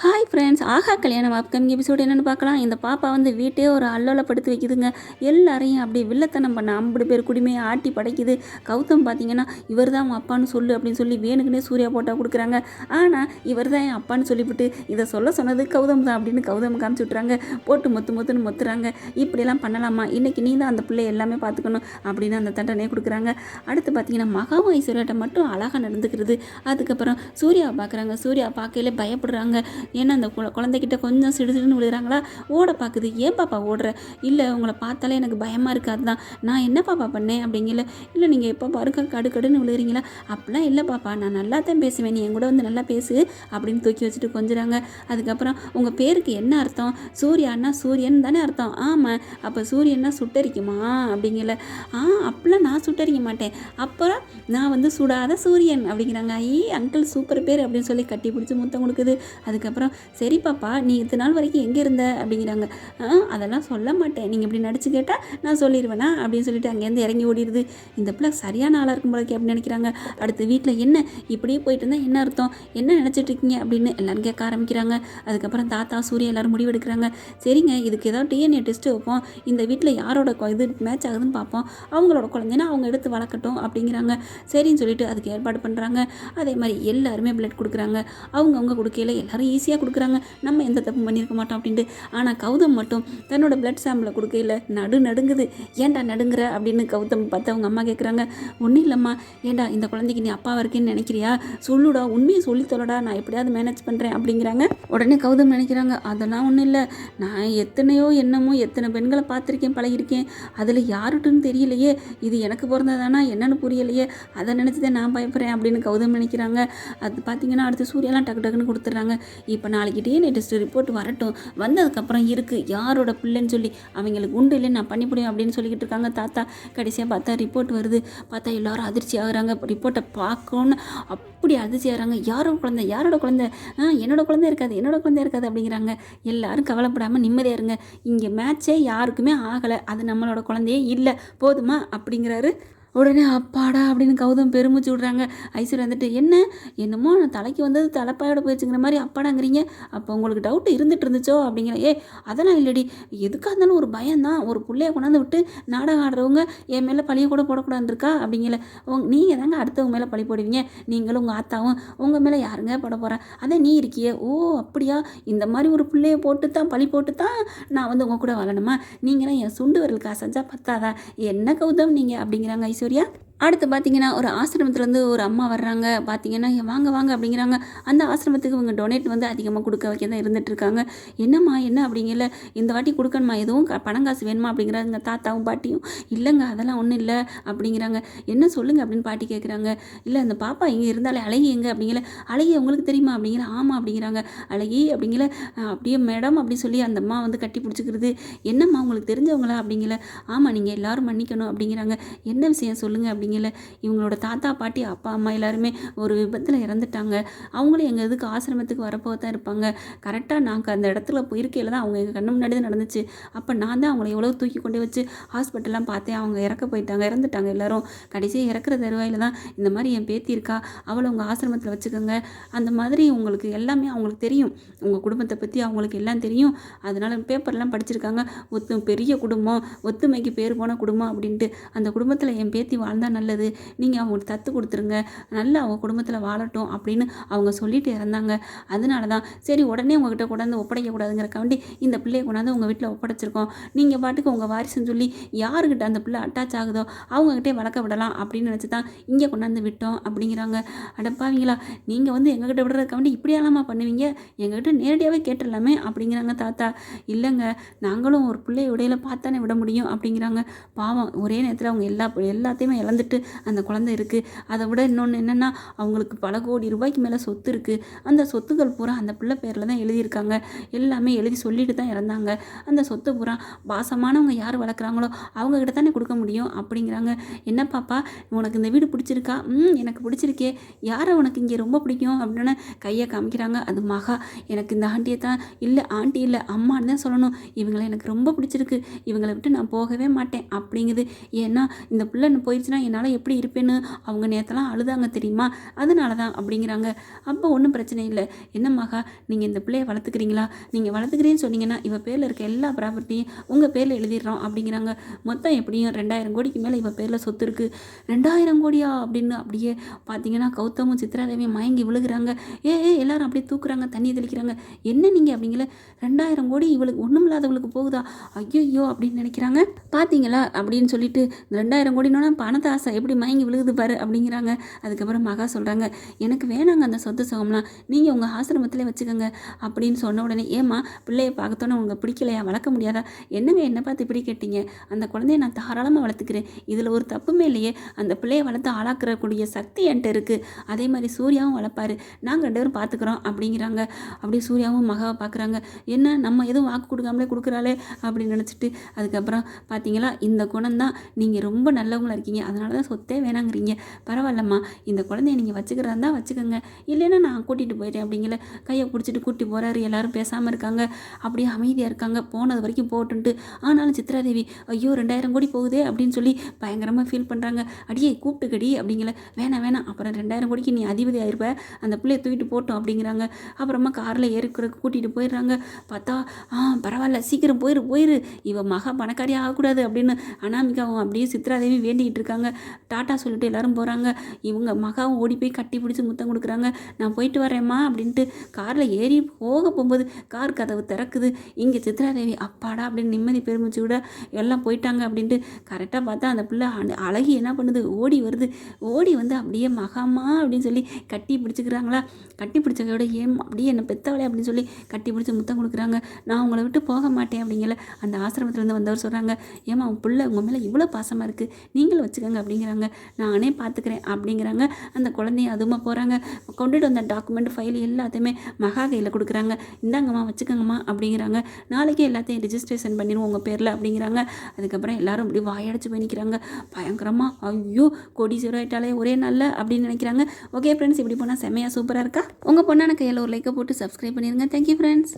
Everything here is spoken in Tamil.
ஹாய் ஃப்ரெண்ட்ஸ் ஆஹா கல்யாணம் அப்கமிங் எபிசோடு என்னென்னு பார்க்கலாம். இந்த பாப்பா வந்து வீட்டே ஒரு அல்லோலப்படுத்தி வைக்குதுங்க. எல்லாரையும் அப்படி வில்லத்தனம் பண்ண ஐம்பது பேர் குடிமையை ஆட்டி படைக்குது. கௌதம் பார்த்தீங்கன்னா இவர் தான் உன் அப்பான்னு சொல்லு அப்படின்னு சொல்லி வேணுக்குனே சூர்யா போட்டா கொடுக்குறாங்க. ஆனால் இவர் தான் என் அப்பான்னு சொல்லிவிட்டு இதை சொல்ல சொன்னது கௌதம் தான் அப்படின்னு கௌதம் காமிச்சு விட்றாங்க போட்டு மொத்து மொத்துன்னு மொத்துறாங்க. இப்படியெல்லாம் பண்ணலாமா? இன்றைக்கி நீ தான் அந்த பிள்ளை எல்லாமே பார்த்துக்கணும் அப்படின்னு அந்த தண்டனையை கொடுக்குறாங்க. அடுத்து பார்த்தீங்கன்னா மகாவும் ஐஸ்வர்யாட்ட மட்டும் அழகாக நடந்துக்கிறது. அதுக்கப்புறம் சூர்யாவை பார்க்குறாங்க சூர்யா பார்க்கையில பயப்படுறாங்க. ஏன்னா அந்த குழ குழந்தைகிட்ட கொஞ்சம் சிடுசிடுன்னு விழுகிறாங்களா? ஓட பார்க்குது ஏன் பாப்பா ஓடுற? இல்லை உங்களை பார்த்தாலே எனக்கு பயமாக இருக்காது தான் நான் என்ன பாப்பா பண்ணேன்? அப்படிங்கல இல்லை நீங்கள் எப்போ பாருங்க கடு கடுன்னு விழுகிறீங்களா? அப்படிலாம் இல்லை பாப்பா. நான் நல்லா தான் பேசுவேன். நீ என் கூட வந்து நல்லா பேசு அப்படின்னு தூக்கி வச்சுட்டு கொஞ்சிறாங்க. அதுக்கப்புறம் உங்கள் பேருக்கு என்ன அர்த்தம்? சூர்யான்னா சூரியன் தானே அர்த்தம். ஆமாம் அப்போ சூரியன்னா சுட்டரிக்குமா? அப்படிங்கல ஆ அப்படிலாம் நான் சுட்டரிக்க மாட்டேன். அப்புறம் நான் வந்து சுடாத சூரியன். அப்படிங்கிறாங்க. ஐ அங்கிள் சூப்பர் பேர் அப்படின்னு சொல்லி கட்டி பிடிச்சி முத்தம் கொடுக்குது. அதுக்கப்புறம் அப்புறம் சரி பாப்பா நீ இத்தனை நாள் வரைக்கும் எங்கே இருந்த? அப்படிங்கிறாங்க. ஆ அதெல்லாம் சொல்ல மாட்டேன். நீங்கள் இப்படி நடிச்சு கேட்டால் நான் சொல்லிடுவேனா அப்படின்னு சொல்லிட்டு அங்கேருந்து இறங்கி ஓடிடுது. இந்த பிள்ளை சரியான ஆளாக இருக்கும் போலக்கே அப்படின்னு நினைக்கிறாங்க. அடுத்து வீட்டில் என்ன? இப்படியே போயிட்டு இருந்தால் என்ன அர்த்தம்? என்ன நினச்சிட்டு இருக்கீங்க? அப்படின்னு எல்லாரும் கேட்க ஆரம்பிக்கிறாங்க. அதுக்கப்புறம் தாத்தா சூர்யா எல்லாரும் முடிவெடுக்கிறாங்க சரிங்க இதுக்கு ஏதாவது டிஎன்ஏ டெஸ்ட்டு வைப்போம். இந்த வீட்டில் யாரோட இது மேட்ச் ஆகுதுன்னு பார்ப்போம் அவங்களோட குழந்தைன்னா அவங்க எடுத்து வளர்க்கட்டும். அப்படிங்கிறாங்க. சரின்னு சொல்லிட்டு அதுக்கு ஏற்பாடு பண்ணுறாங்க அதே மாதிரி எல்லாருமே பிளட் கொடுக்குறாங்க. அவங்கவுங்க கொடுக்கையில எல்லாரும் ஈஸியாக கொடுக்குறாங்க. நம்ம எந்த தப்பும் பண்ணியிருக்க மாட்டோம் அப்படின்ட்டு. ஆனால் கௌதம் மட்டும் தன்னோட பிளட் சாம்பிளை கொடுக்கையில நடு நடுங்குது. ஏன்டா நடுங்குற அப்படின்னு கௌதம் பார்த்து அவங்க அம்மா கேட்குறாங்க ஒன்றும் இல்லைம்மா. ஏன்டா இந்த குழந்தைக்கு நீ அப்பாவா இருக்கேன்னு நினைக்கிறியா? சொல்லுடா. உண்மையை சொல்லி தொலைடா. நான் எப்படியாவது மேனேஜ் பண்ணுறேன் அப்படிங்கிறாங்க. உடனே கௌதம் நினைக்கிறாங்க அதெல்லாம் ஒன்றும் இல்லை. நான் எத்தனையோ என்னமோ எத்தனை பெண்களை பார்த்துருக்கேன் பழகிருக்கேன் அதில் யாருட்டுன்னு தெரியலையே. இது எனக்கு பிறந்ததானா? என்னென்னு புரியலையே. அதை நினச்சி தான் நான் பயப்படுறேன் அப்படின்னு கௌதம் நினைக்கிறாங்க. அது பார்த்தீங்கன்னா அடுத்து சூர்யாலாம் டக்கு டக்குன்னு கொடுத்துட்றாங்க. இப்போ நாளைக்கு டிஎன்ஏ டெஸ்ட் ரிப்போர்ட் வரட்டும். வந்ததுக்கப்புறம் இருக்குது யாரோட பிள்ளைன்னு சொல்லி அவங்களுக்கு உண்டு இல்லை நான் பண்ணி முடியும் அப்படின்னு சொல்லிக்கிட்டு இருக்காங்க. தாத்தா கடைசியாக பார்த்தா ரிப்போர்ட் வருது. பார்த்தா எல்லோரும் அதிர்ச்சி ஆகுறாங்க. ரிப்போர்ட்டை பார்க்கணுன்னு அப்படி அதிர்ச்சி ஆகிறாங்க. யாரோட குழந்தை யாரோட குழந்தை? என்னோட குழந்தை இருக்காது என்னோட குழந்தை இருக்காது அப்படிங்கிறாங்க. எல்லாரும் கவலைப்படாமல் நிம்மதியாக இருங்க. இங்கே மேட்சே யாருக்குமே ஆகலை. அது நம்மளோட குழந்தையே இல்லை. போதுமா? அப்படிங்கிறாரு உடனே அப்பாடா அப்படின்னு கௌதம் பெருமிச்சு விட்றாங்க. ஐஸ்வர்யா வந்துட்டு என்ன? என்னமோ நான் தலைக்கு வந்தது தலைப்பாயோட போயிடுச்சுங்கிற மாதிரி அப்பாடாங்கிறீங்க. அப்போ உங்களுக்கு டவுட் இருந்துட்டு இருந்துச்சோ? அப்படிங்கிற ஏ அதெல்லாம் இல்லடி. எதுக்காக இருந்தாலும் ஒரு பயம்தான். ஒரு பிள்ளைய கொண்டாந்து விட்டு நாடகம் ஆடுறவங்க என் மேலே பழிய கூட போடக்கூடாதுன்னு இருக்கா அப்படிங்கிற உங் நீங்கள் தாங்க அடுத்தவங்க மேலே பழி போடுவீங்க. நீங்களும் உங்கள் ஆத்தாவும் உங்கள் மேலே யாருங்க போட போகிறேன் அதான் நீ இருக்கியே. ஓ அப்படியா? இந்த மாதிரி ஒரு பிள்ளைய போட்டு தான் பழி போட்டு தான் நான் வந்து உங்கள் கூட வளரணுமா நீங்களாம் என் சுண்டு விரல் காசஞ்சா பத்தாதா? என்ன கௌதம் நீங்கள் அப்படிங்கிறாங்க ஐஸ்வர்யா. Surya. அடுத்து பார்த்தீங்கன்னா ஒரு ஆசிரமத்துலேருந்து ஒரு அம்மா வர்றாங்க. பார்த்தீங்கன்னா வாங்க வாங்க அப்படிங்கிறாங்க. அந்த ஆசிரமத்துக்கு இவங்க டொனேட் வந்து அதிகமாக கொடுக்க வைக்க தான் இருந்துகிட்ருக்காங்க என்னம்மா என்ன? அப்படிங்கல. இந்த வாட்டி கொடுக்கணுமா எதுவும் க- பணம் காசு வேணுமா? அப்படிங்கிறாங்க தாத்தாவும் பாட்டியும். இல்லைங்க அதெல்லாம் ஒன்றும் இல்லை அப்படிங்கிறாங்க. என்ன சொல்லுங்கள் அப்படின்னு பாட்டி கேட்குறாங்க இல்லை அந்த பாப்பா இங்கே இருந்தாலே அழகி எங்கே? அப்படிங்கல. அழகி உங்களுக்கு தெரியுமா? அப்படிங்கிற ஆமாம் அப்படிங்கிறாங்க. அழகி அப்படிங்கல. அப்படியே மேடம் அப்படி சொல்லி அந்த அம்மா வந்து கட்டி பிடிச்சிக்கிறது. என்னம்மா உங்களுக்கு தெரிஞ்சவங்களா? அப்படிங்கல. ஆமாம் நீங்கள் எல்லோரும் மன்னிக்கணும் அப்படிங்கிறாங்க. என்ன விஷயம் சொல்லுங்கள் அப்படிங்கல இவங்களோட தாத்தா பாட்டி அப்பா அம்மா எல்லாருமே ஒரு விபத்தில் இறந்துட்டாங்க. அவங்களும் எங்கள் இதுக்கு ஆசிரமத்துக்கு வரப்போ தான் இருப்பாங்க கரெக்டாக நாங்கள் அந்த இடத்துல போயிருக்கையில் தான் அவங்க எங்கள் கண்ணு முன்னாடி தான் நடந்துச்சு. அப்போ நான் தான் அவங்கள எவ்வளோ தூக்கி கொண்டு வச்சு ஹாஸ்பிட்டல்லாம் பார்த்தேன் அவங்க இறக்க போயிட்டாங்க. இறந்துட்டாங்க எல்லாரும். கடைசியாக இறக்குற தருவாயில் தான் இந்த மாதிரி என் பேத்தி இருக்கா அவளை உங்கள் ஆசிரமத்தில் வச்சுக்கோங்க. அந்த மாதிரி உங்களுக்கு எல்லாமே அவங்களுக்கு தெரியும். உங்கள் குடும்பத்தை பற்றி அவங்களுக்கு எல்லாம் தெரியும். அதனால் பேப்பர்லாம் படிச்சிருக்காங்க. ஒத்து பெரிய குடும்பம் ஒத்துமைக்கு பேர் போன குடும்பம் அப்படின்ட்டு அந்த குடும்பத்தில் என் பேத்தி வாழ்ந்தா நல்லது. நீங்கள் அவங்களுக்கு தத்து கொடுத்துருங்க. நல்லா அவங்க குடும்பத்தில் வாழட்டும் அப்படின்னு அவங்க சொல்லிட்டு இறந்தாங்க. அதனால தான் சரி உடனே உங்ககிட்ட கொண்டாந்து ஒப்படைக்கக்கூடாதுங்கிறக்காண்டி இந்த பிள்ளையை கொண்டாந்து உங்கள் வீட்டில் ஒப்படைச்சிருக்கோம். நீங்கள் பாட்டுக்கு உங்கள் வாரிசுன்னு சொல்லி யாருக்கிட்ட அந்த பிள்ளை அட்டாச் ஆகுதோ அவங்ககிட்டே வளர்க்க விடலாம் அப்படின்னு நினச்சி தான் இங்கே கொண்டாந்து விட்டோம் அப்படிங்கிறாங்க. அடப்பாவீங்களா நீங்கள் வந்து எங்ககிட்ட விடுறதுக்காண்டி இப்படியெல்லாமா பண்ணுவீங்க? எங்ககிட்ட நேரடியாகவே கேட்டுடலாமே அப்படிங்கிறாங்க தாத்தா. இல்லைங்க நாங்களும் ஒரு பிள்ளைய உடையில பார்த்தானே விட முடியும் அப்படிங்கிறாங்க. பாவம் ஒரே நேரத்தில் அவங்க எல்லா எல்லாத்தையுமே இழந்துட்டு அந்த குழந்தை இருக்குது அதை விட இன்னொன்று என்னென்னா அவங்களுக்கு பல கோடி ரூபாய்க்கு மேலே சொத்து இருக்குது அந்த சொத்துக்கள் பூரா அந்த பிள்ளை பேரில் தான் எழுதியிருக்காங்க. எல்லாமே எழுதி சொல்லிட்டு தான் இறந்தாங்க. அந்த சொத்து பூரா பாசமானவங்க யார் வளர்க்குறாங்களோ அவங்கக்கிட்ட தானே கொடுக்க முடியும் அப்படிங்கிறாங்க. என்ன பாப்பா உனக்கு இந்த வீடு பிடிச்சிருக்கா? ம் எனக்கு பிடிச்சிருக்கே. யாரை உனக்கு இங்கே ரொம்ப பிடிக்கும் அப்படின்னு கையை காமிக்கிறாங்க. அது மகா. எனக்கு இந்த ஆண்டியை தான் இல்லை ஆண்டி இல்லை அம்மான்னு தான் சொல்லணும். இவங்களை எனக்கு ரொம்ப பிடிச்சிருக்கு. இவங்களை விட்டு நான் போகவே மாட்டேன் அப்படிங்குது. ஏன்னா இந்த பிள்ளை போயிடுச்சுன்னா என்னை என்னால் எப்படி இருப்பேன்னு அவங்க நேரத்தெல்லாம் அழுதாங்க தெரியுமா? அதனால தான் அப்படிங்கிறாங்க. அப்போ ஒன்றும் பிரச்சனை இல்லை. என்ன மகா நீங்கள் இந்த பிள்ளையை வளர்த்துக்கிறீங்களா? நீங்கள் வளர்த்துக்கிறேன்னு சொன்னீங்கன்னா இவன் பேரில் இருக்க எல்லா ப்ராப்பர்ட்டியும் உங்கள் பேரில் எழுதிடுறோம் அப்படிங்கிறாங்க. மொத்தம் எப்படியும் ரெண்டாயிரம் கோடிக்கு மேலே இவன் பேரில் சொத்து இருக்குது ரெண்டாயிரம் கோடியா அப்படின்னு அப்படியே பார்த்தீங்கன்னா கௌதமும் சித்ராதேவியும் மயங்கி விழுகிறாங்க. ஏ ஏ எல்லாரும் அப்படியே தூக்குறாங்க தண்ணி தெளிக்கிறாங்க. என்ன நீங்கள் அப்படிங்கிற ரெண்டாயிரம் கோடி இவளுக்கு ஒன்றும் இல்லாதவளுக்கு போகுதா? ஐயோ அப்படின்னு நினைக்கிறாங்க. பார்த்தீங்களா அப்படின்னு சொல்லிட்டு ரெண்டாயிரம் கோடினோட பணத்தை ஆசை எப்படி மயங்கி விழுகுது பாரு அப்படிங்கிறாங்க. அதுக்கப்புறம் மகா சொல்கிறாங்க எனக்கு வேணாங்க அந்த சொத்து சுகம்லாம். நீங்கள் உங்கள் ஆசிரமத்திலே வச்சுக்கோங்க. அப்படின்னு சொன்ன உடனே ஏம்மா பிள்ளையை பார்க்கத்தோன்னே உங்களுக்கு பிடிக்கலையா? வளர்க்க முடியாதா? என்னங்க என்ன பார்த்து இப்படி கேட்டீங்க? அந்த குழந்தைய நான் தாராளமாக வளர்த்துக்கிறேன். இதில் ஒரு தப்புமே இல்லையே. அந்த பிள்ளைய வளர்த்து ஆளாக்குறக்கூடிய சக்தி என்கிட்ட இருக்குது அதே மாதிரி சூர்யாவும் வளர்ப்பாரு. நாங்கள் ரெண்டு பேரும் பார்த்துக்குறோம் அப்படிங்கிறாங்க. அப்படியே சூர்யாவும் மகாவை பார்க்குறாங்க. என்ன? நம்ம எதுவும் வாக்கு கொடுக்காமலே கொடுக்குறாளே? அப்படின்னு நினச்சிட்டு அதுக்கப்புறம் பார்த்தீங்களா இந்த குணம் தான் நீங்கள் ரொம்ப நல்லவங்களாக இருக்கீங்க. அதனால தான் சொத்தே வேணாங்கிறீங்க. பரவாயில்லம்மா. இந்த குழந்தைய நீங்கள் வச்சுக்கிறதா இருந்தால் வச்சுக்கோங்க. இல்லைன்னா நான் கூட்டிகிட்டு போயிட்டேன் அப்படிங்கிற கையை பிடிச்சிட்டு கூட்டி போகிறாரு எல்லாரும் பேசாமல் இருக்காங்க. அப்படியே அமைதியாக இருக்காங்க. போனது வரைக்கும் போட்டுன்ட்டு ஆனாலும் சித்ராதேவி ஐயோ ரெண்டாயிரம் கோடி போகுதே அப்படின்னு சொல்லி பயங்கரமாக ஃபீல் பண்ணுறாங்க அடியே கூப்பிட்டுக்கடி அப்படிங்கிற வேணாம் வேணாம். அப்புறம் ரெண்டாயிரம் கோடிக்கு நீ அதிபதி ஆயிருப்ப. அந்த பிள்ளைய தூக்கிட்டு போட்டோம் அப்படிங்கிறாங்க. அப்புறமா காரில் ஏறுக்கிற கூட்டிகிட்டு போயிடுறாங்க. பார்த்தா ஆ பரவாயில்ல. சீக்கிரம் போயிரு போயிரு. இவ மகா பணக்காரி ஆகக்கூடாது அப்படின்னு அனாமிகாவும் அப்படியே சித்ராதேவி வேண்டிகிட்டு இருக்காங்க. டாட்டா சொல்லிட்டு எல்லாரும் போகிறாங்க இவங்க மகாவும் ஓடி போய் கட்டி பிடிச்சி முத்தம் கொடுக்குறாங்க. நான் போயிட்டு வரேம்மா அப்படின்ட்டு காரில் ஏறி போக போகும்போது கார் கதவு திறக்குது. இங்கே சித்ராதேவி அப்பாடா அப்படின்னு நிம்மதி பெருமிச்சு விட எல்லாம் போயிட்டாங்க அப்படின்ட்டு கரெக்டாக பார்த்தா அந்த பிள்ளை அழகி என்ன பண்ணுது? ஓடி வருது. ஓடி வந்து அப்படியே மகாமா அப்படின்னு சொல்லி கட்டி பிடிச்சிக்கிறாங்களா? கட்டி பிடிச்சதையோட ஏன் அப்படியே என்னை பெத்தவளை அப்படின்னு சொல்லி கட்டி பிடிச்சி முத்தம் கொடுக்குறாங்க. நான் உங்களை விட்டு போக மாட்டேன் அப்படிங்கல அந்த ஆசிரமத்துலேருந்து வந்தவர் சொல்கிறாங்க ஏமா உன் பிள்ளை உங்கள் மேலே இவ்வளோ பாசமாக இருக்குது நீங்களும் வச்சுக்கோங்க அப்படிங்கிறாங்க. நானே பார்த்துக்கிறேன் அப்படிங்கிறாங்க. அந்த குழந்தைய அதுமா போகிறாங்க கொண்டுட்டு வந்த டாக்குமெண்ட் ஃபைல் எல்லாத்தையுமே மகா கையில் கொடுக்குறாங்க. இந்தாங்கம்மா வச்சுக்கோங்கம்மா அப்படிங்கிறாங்க. நாளைக்கே எல்லாத்தையும் ரிஜிஸ்ட்ரேஷன் பண்ணிடுவோம் உங்கள் பேரில் அப்படிங்கிறாங்க. அதுக்கப்புறம் எல்லாரும் இப்படி வாயடைச்சு போய் நிற்கிறாங்க பயங்கரமாக ஐயோ கொடி சீரோ ஆயிட்டாலே ஒரே நல்ல அப்படின்னு நினைக்கிறாங்க. ஓகே ஃப்ரெண்ட்ஸ் இப்படி போனால் செம்மையாக சூப்பராக இருக்கா? உங்கள் பொண்ணான கையில் ஒரு லைக்கை போட்டு சப்ஸ்கிரைப் பண்ணிடுங்க. Thank you friends